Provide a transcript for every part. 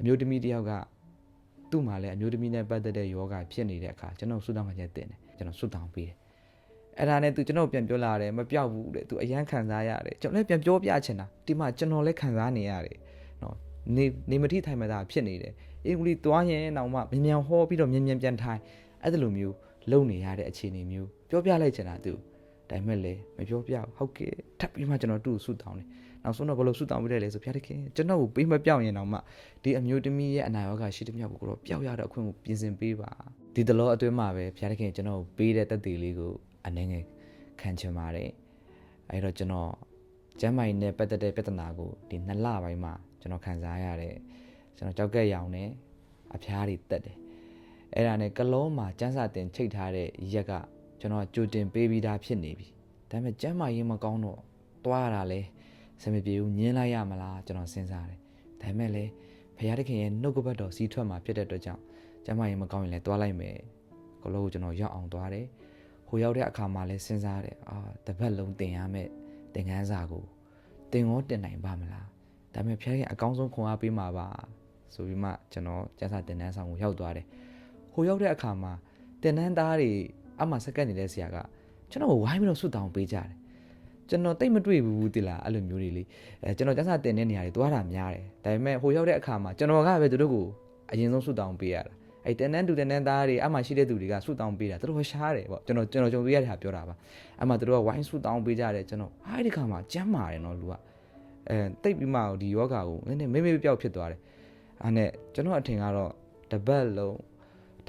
အမျိုးသမီးတစ်ယောက်ကသူ့မှာလည်းအမျိုးသမီးနဲ့ပတ်သက်တဲ့ယောဂဖြစ်နေတဲ့အခါကျွန်တော်ဆူတောင်းခံချက်တင်တယ်ကျွန်တော်ဆူတောင်းပေးတယ်အဲ့ဒါနဲ့သူကျွန်တော်ပြန်ပြောလာတယ်မပြောက်ဘူးတဲ့သူအရန်ခံစားရတယ်ကျွန်တော်လည်းပြန်ပြောပြချင်တာဒီမှာကျွန်တော်လည်းခံစားနေရတယ်နော်နေနေမထိထိုင်မသာဖြစ်နေတယ်အင်္ဂလိပ်သွားရင်တော့မှမြန်မြန်ဟောပြီးတော့မြန်မြန်ပြန်ထိုင်အဲ့ဒါလိုမျိုးလုံနေရတဲ့အခြေအနေမျိုးပြောပြလိုက်ချင်တာသူ ဒါပေမဲ့လည်းမပြောပြဘူးဟုတ်ကဲ့ထပ်ပြီးမှကျွန်တော်သူ့ကိုဆူတောင်းတယ်နောက်ဆုံးတော့ဘယ်လိုဆူတောင်းပေးတယ်လဲဆိုဖျားတခင်ကျွန်တော်ကိုပေးမပြောင်းရင်တော့မှဒီအမျိုးသမီးရဲ့အနာရောဂါရှိတဲ့မြောက်ကိုတော့ပျောက်ရတဲ့အခွင့်ကိုပြင်ဆင်ပေးပါဒီတလောအတွင်းမှာပဲဖျားတခင်ကျွန်တော်ကိုပေးတဲ့တက်တည်လေးကိုအနေငယ်ခံချင်ပါတယ်အဲ့တော့ကျွန်တော်ကျမ်းမာရေးနဲ့ပတ်သက်တဲ့ပြဿနာကိုဒီနှစ်လပိုင်းမှာကျွန်တော်ခံစားရတဲ့ကျွန်တော်ကြောက်ကက်ရောင်နဲ့အဖျားတွေတက်တယ်အဲ့ဒါနဲ့ကလုံးမှာစမ်းစာတင်ချိတ်ထားတဲ့ရက်က ကျွန်တော်ကြိုတင်ပေးပြီးသားဖြစ်နေပြီဒါပေမဲ့ကျမ်းမာရေးမကောင်းတော့တွားရတာလဲစမပြေဘူးညင်းလိုက်ရမလားကျွန်တော်စဉ်းစားတယ်ဒါပေမဲ့လည်းဖခင်တခင်ရဲ့နှုတ်ကပတ်တော်စီးထွက်မှာဖြစ်တဲ့အတွက်ကြောင့်ကျမ်းမာရေးမကောင်းရင်လည်းတွားလိုက်မယ်ကလုံးကိုကျွန်တော်ရောက်အောင်တွားတယ်ဟိုရောက်တဲ့အခါမှာလည်းစဉ်းစားတယ်အာတစ်ပတ်လုံးတင်ရမယ်သင်ခန်းစာကိုတင်ရောတင်နိုင်ပါမလားဒါပေမဲ့ဖခင်အကောင်းဆုံးခွန်အားပေးမှာပါဆိုပြီးမှကျွန်တော်ကျန်းစာတင်တန်းဆောင်ကိုရောက်သွားတယ်ဟိုရောက်တဲ့အခါမှာတင်တန်းသားတွေ အမှစက္ကန့်နေတဲ့ဆရာကကျွန်တော်ကိုဝိုင်းပြီးတော့ဆွတ်တောင်းပေးကြတယ်ကျွန်တော်တိတ်မတွေ့ဘူးတိလားအဲ့လိုမျိုးတွေလေအဲကျွန်တော်ကျန်းစာတင်တဲ့နေရာတွေသွားတာများတယ်ဒါပေမဲ့ဟိုရောက်တဲ့အခါမှာကျွန်တော်ကပဲသူတို့ကိုအရင်ဆုံးဆွတ်တောင်းပေးရတာအဲ့တန်တန်းတူတန်တန်းသားတွေအမှရှိတဲ့သူတွေကဆွတ်တောင်းပေးတာသူတို့ရှားတယ်ပေါ့ကျွန်တော်ကျွန်တော်ကြုံတွေ့ရတဲ့ဟာပြောတာပါအမှသူတို့ကဝိုင်းဆွတ်တောင်းပေးကြတယ်ကျွန်တော်ဟာဒီခါမှာကျမ်းမာတယ်နော်လူကအဲတိတ်ပြီးမှဒီယောဂါကိုနည်းနည်းမေးမေးပြောက်ဖြစ်သွားတယ်အဲ့နဲ့ကျွန်တော်အထင်ကတော့တပတ်လုံး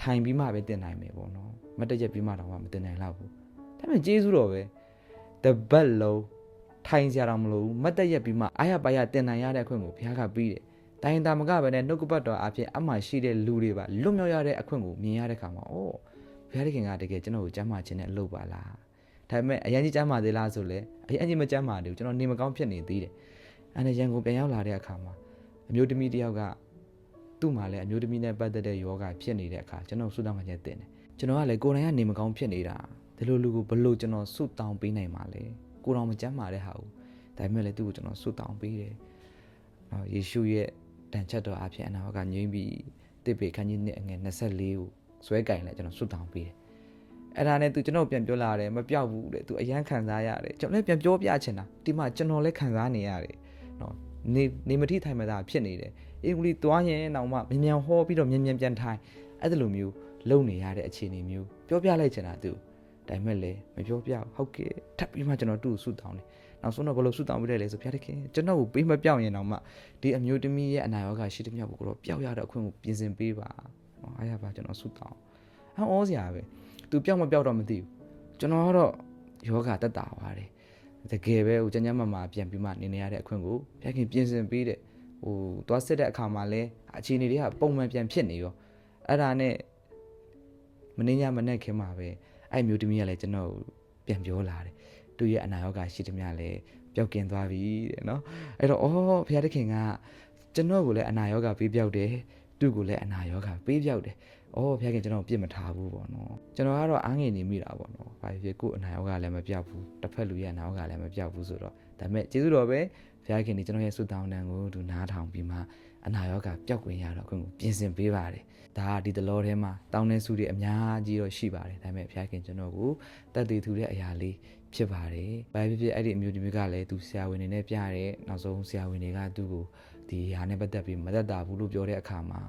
ထိုင်ပြီးမှပဲတင်နိုင်မယ်ပေါ့နော်မတက်ရက်ပြီးမှတော့မတင်နိုင်တော့ဘူးဒါပေမဲ့ကျေးဇူးတော်ပဲတပတ်လုံးထိုင်ကြတော့မလို့မတ်တက်ရက်ပြီးမှအားရပါရတင်နိုင်ရတဲ့အခွင့်ကိုဘုရားကပြီးတယ်။တိုင်းတာမကပဲနဲ့နှုတ်ကပတ်တော်အဖြစ်အမှရှိတဲ့လူတွေပါလွတ်မြောက်ရတဲ့အခွင့်ကိုမြင်ရတဲ့ခါမှာအော်ဘုရားသခင်ကတကယ်ကျွန်တော်ကိုကြမ်းမာခြင်းနဲ့အလုပ်ပါလား။ဒါပေမဲ့အရင်ကြီးကြမ်းမာသေးလားဆိုလဲအရင်ကြီးမကြမ်းမာသေးဘူးကျွန်တော်နေမကောင်းဖြစ်နေသေးတယ်။အဲ့ဒါရန်ကုန်ပြန်ရောက်လာတဲ့အခါမှာအမျိုးသမီးတစ်ယောက်က သူ့မှာလည်းအမျိုးသမီးနဲ့ပတ်သက်တဲ့ယောဂဖြစ်နေတဲ့အခါကျွန်တော်ဆူတောင်းမှချက်တင်တယ်။ကျွန်တော်ကလည်းကိုယ်တိုင်ကနေမကောင်းဖြစ်နေတာဒီလိုလူကိုဘလို့ကျွန်တော်ဆူတောင်းပေးနိုင်မှာလဲ။ကိုတော်မကြမ်းမာတဲ့ဟာကိုဒါပေမဲ့လည်းသူ့ကိုကျွန်တော်ဆူတောင်းပေးတယ်။နော်ယေရှုရဲ့တန်ချက်တော်အဖြစ်အနာကငြိမ့်ပြီးတစ်ပေခန်းကြီးနှစ်အငယ်24ကိုဇွဲကင်လဲကျွန်တော်ဆူတောင်းပေးတယ်။အဲ့ဒါနဲ့သူကျွန်တော်ပြန်ပြောလာတယ်မပြောက်ဘူးတဲ့သူအရန်ခံစားရတယ်ကျွန်တော်လည်းပြန်ပြောပြချင်တာဒီမှာကျွန်တော်လည်းခံစားနေရတယ်နော် နေနေမထိထိုင်မသာဖြစ်နေတယ်အင်္ဂလိပ်သွားရင်တော့မှမြန်မြန်ဟောပြီးတော့မြန်မြန်ပြန်ထိုင်အဲ့ဒါလိုမျိုးလုံနေရတဲ့အခြေအနေမျိုးပြောပြလိုက်ချင်တာသူဒါပေမဲ့လည်းမပြောပြဘူးဟုတ်ကဲ့ထပ်ပြီးမှကျွန်တော်သူ့ကိုဆူတောင်းတယ်နောက်ဆုံးတော့ဘယ်လိုဆူတောင်းပေးတယ်လဲဆိုဖျားတခင်ကျွန်တော်ကိုပေးမပြောင်းရင်တော့မှဒီအမျိုးသမီးရဲ့အနာရောဂါရှိတဲ့မြောက်ကိုတော့ပျောက်ရတဲ့အခွင့်ကိုပြင်ဆင်ပေးပါဟောအားရပါကျွန်တော်ဆူတောင်းအဟောစရာပဲသူပျောက်မပျောက်တော့မသိဘူးကျွန်တော်ကတော့ယောဂတက်တာသွားတယ် တကယ်ပဲဟိုကျန်းကျန်းမာမာပြန်ပြီးမှနေနေရတဲ့အခွင့်ကိုဖျားခင်ပြင်ဆင်ပေးတဲ့ဟိုသွားစစ်တဲ့အခါမှာလဲအခြေအနေတွေကပုံမှန်ပြန်ဖြစ်နေရောအဲ့ဒါနဲ့မင်းညမနဲ့ခင်မှာပဲအဲ့မျိုးသမီးကလည်းကျွန်တော်ပြန်ပြောလာတယ်သူရဲ့အနာရောဂါရှိသမျှလည်းပျောက်ကင်းသွားပြီတဲ့နော်အဲ့တော့အော်ဘုရားသခင်ကကျွန်တော်ကိုလည်းအနာရောဂါပေးပြောက်တယ် သူ့ကိုလည်းအနာရောဂါပေးပြောက်တယ်အော်ဘုရားခင်ကျွန်တော်ပြစ်မထားဘူးပေါ့နော်ကျွန်တော်ကတော့အားငယ်နေမိတာပေါ့နော်ဘာဖြစ်ကိုယ်အနာရောဂါလည်းမပြောက်ဘူးတစ်ဖက်လူရဲ့အနာရောဂါလည်းမပြောက်ဘူးဆိုတော့ဒါပေမဲ့ကျေးဇူးတော်ပဲဘုရားခင်ဒီကျွန်တော်ရဲ့ဆုတောင်းတန်ကိုသူနားထောင်ပြီးမှအနာရောဂါပျောက်ကွင်ရတော့အခုပြင်ဆင်ပေးပါတယ်ဒါကဒီတလောထဲမှာတောင်းတဲ့ဆုတွေအများကြီးတော့ရှိပါတယ်ဒါပေမဲ့ဘုရားခင်ကျွန်တော်ကိုတတ်တည်သူတဲ့အရာလေး ဖြစ်ပါတယ်။ဘာဖြစ်ဖြစ်အဲ့ဒီအမျိုးဒီမျိုးကလည်းသူဆရာဝန်တွေနဲ့ပြတဲ့နောက်ဆုံးဆရာဝန်တွေကသူ့ကိုဒီဟာနဲ့ပတ်သက်ပြီးမသက်တာဘူးလို့ပြောတဲ့အခါမှာ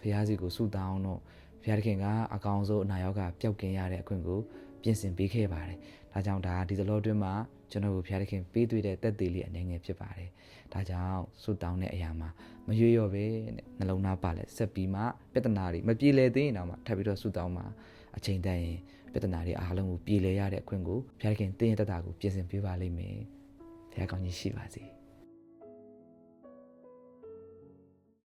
ဖះစီကိုဆုတောင်းတော့ဖះတခင်ကအကောင်ဆုံးအနာရောဂါပျောက်ကင်းရတဲ့အခွင့်ကိုပြင်ဆင်ပေးခဲ့ပါတယ်။ဒါကြောင့်ဒါဒီသလောအတွင်းမှာကျွန်တော်ကိုဖះတခင်ပေးသွေးတဲ့တက်သေးလေးအနေငယ်ဖြစ်ပါတယ်။ဒါကြောင့်ဆုတောင်းတဲ့အရာမှာမရွေ့ရော့ပဲနဲ့နှလုံးသားပါလဲဆက်ပြီးမှပြဿနာတွေမပြေလည်သေးရင်တော့မှထပ်ပြီးတော့ဆုတောင်းမှာ အချိန်တန်ရင်ပြဿနာတွေအားလုံးကိုပြေလည်ရတဲ့အခွင့်ကိုဘုရားခင်တင်းရတတ်တာကိုပြင်ဆင်ပေးပါလိမ့်မယ်။ဘုရားကောင်းကြီးရှိပါစေ။